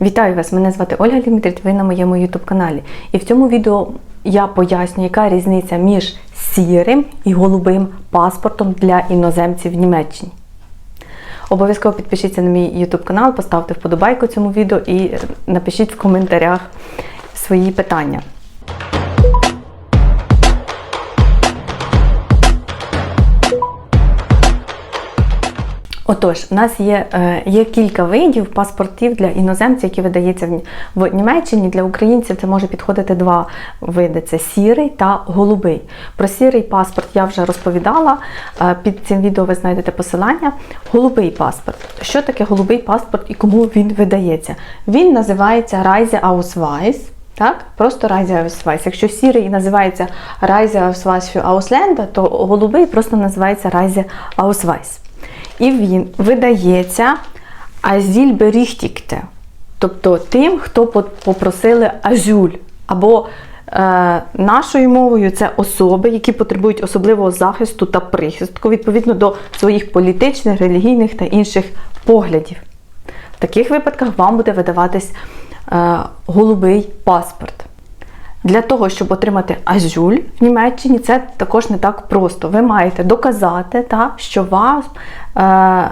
Вітаю вас! Мене звати Ольга Лімітрит, ви на моєму YouTube каналі. І в цьому відео я поясню, яка різниця між сірим і голубим паспортом для іноземців в Німеччині. Обов'язково підпишіться на мій YouTube канал, поставте вподобайку цьому відео і напишіть в коментарях свої питання. Отож, у нас є, е, є кілька видів паспортів для іноземців, які видаються в, в Німеччині. Для українців це може підходити два види: це сірий та голубий. Про сірий паспорт я вже розповідала. е, Під цим відео ви знайдете посилання. Голубий паспорт. Що таке голубий паспорт і кому він видається? Він називається Reiseausweis. Так, просто Reiseausweis. Якщо сірий називається Reiseausweis für Ausländer, то голубий просто називається Reiseausweis. І він видається азільберіхтікте, тобто тим, хто попросили азюль. Або е, нашою мовою це особи, які потребують особливого захисту та прихистку відповідно до своїх політичних, релігійних та інших поглядів. В таких випадках вам буде видаватись е, голубий паспорт. Для того, щоб отримати азюль в Німеччині, це також не так просто. Ви маєте доказати, та, що, вас, е,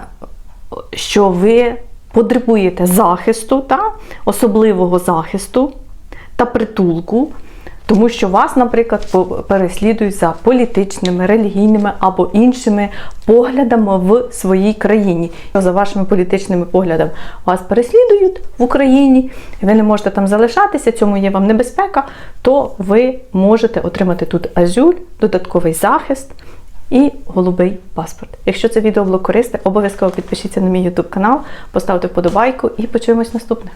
що ви потребуєте захисту, та, особливого захисту та притулку, тому що вас, наприклад, переслідують за політичними, релігійними або іншими поглядами в своїй країні. За вашими політичними поглядами вас переслідують в Україні, ви не можете там залишатися, цьому є вам небезпека, то ви можете отримати тут азюль, додатковий захист. І голубий паспорт. Якщо це відео було корисне, обов'язково підпишіться на мій YouTube канал, поставте вподобайку і почуємось наступних.